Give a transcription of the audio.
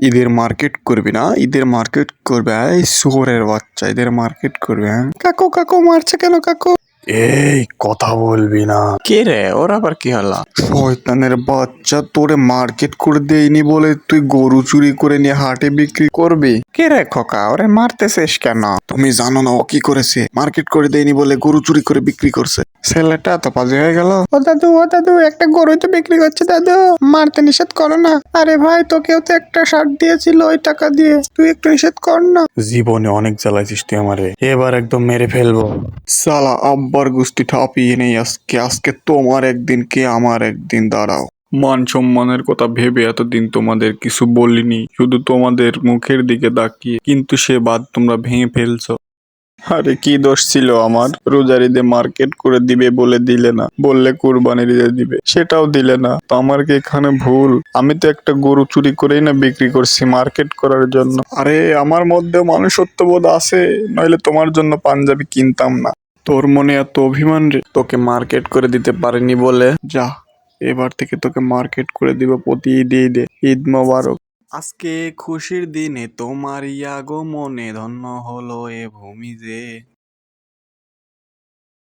ঈদের মার্কেট করবি না ঈদের মার্কেট করবে এই শহরের বাচ্চা ঈদের মার্কেট করবে কাকু কাকু মারছে কেন কাকু এই কথা বলবি না। কে রে? ওর আবার কি হলো? শয়তানের বাচ্চা তোরে মার্কেট করে দেয়নি বলে তুই গরু চুরি করে নিয়ে হাটে বিক্রি করবি? কে রে খোকা? ওরে মারতেছিস কেন? তুমি জানো না ও কি করেছে। মার্কেট করে দেয়নি বলে গরু চুরি করে বিক্রি করছে। ছেলেটা তো পাজে হয়ে গেল। ও দাদু ও দাদু একটা গরুই তো বিক্রি করছে দাদু। মারতে নিষেধ করো না। আরে ভাই তোকেও তো একটা শার্ট দিয়েছিল ওই টাকা দিয়ে। তুই একটু নিষেধ কর না। জীবনে অনেক জ্বালাইছিস তুই আমারে। এবার একদম মেরে ফেলব। সালা আব্বার গুষ্টি ঠাপিয়ে নেই আজকে। আজকে তোমার একদিন, কে আমার একদিন, দাঁড়াও। মান সম্মানের কথা ভেবে এতদিন তোমাদের কিছু বলিনি, শুধু তোমাদের মুখের দিকে তাকিয়ে। কিন্তু সে বাদ তোমরা ভেঙে ফেলছো। আরে কি দোষ ছিল আমার? রোজার ঈদে মার্কেট করে দিবে বলে দিলে না, বললে কুরবানির ঈদে দিবে, সেটাও দিলে না। তো আমার কি এখানে ভুল? আমি তো একটা গরু চুরি করেই না বিক্রি করছি মার্কেট করার জন্য। আরে আমার মধ্যেও মানুষত্ববোধ আছে, নইলে তোমার জন্য পাঞ্জাবি কিনতাম না। তোর মনে এত অভিমান রে? তোকে মার্কেট করে দিতে পারেনি বলে। যা, এবার থেকে তোকে মার্কেট করে দিব প্রতি ঈদে ঈদে ঈদ মোবারক। আজকে খুশির দিনে তোমার ইয়াগো মনে ধন্য হলো এ ভূমি যে।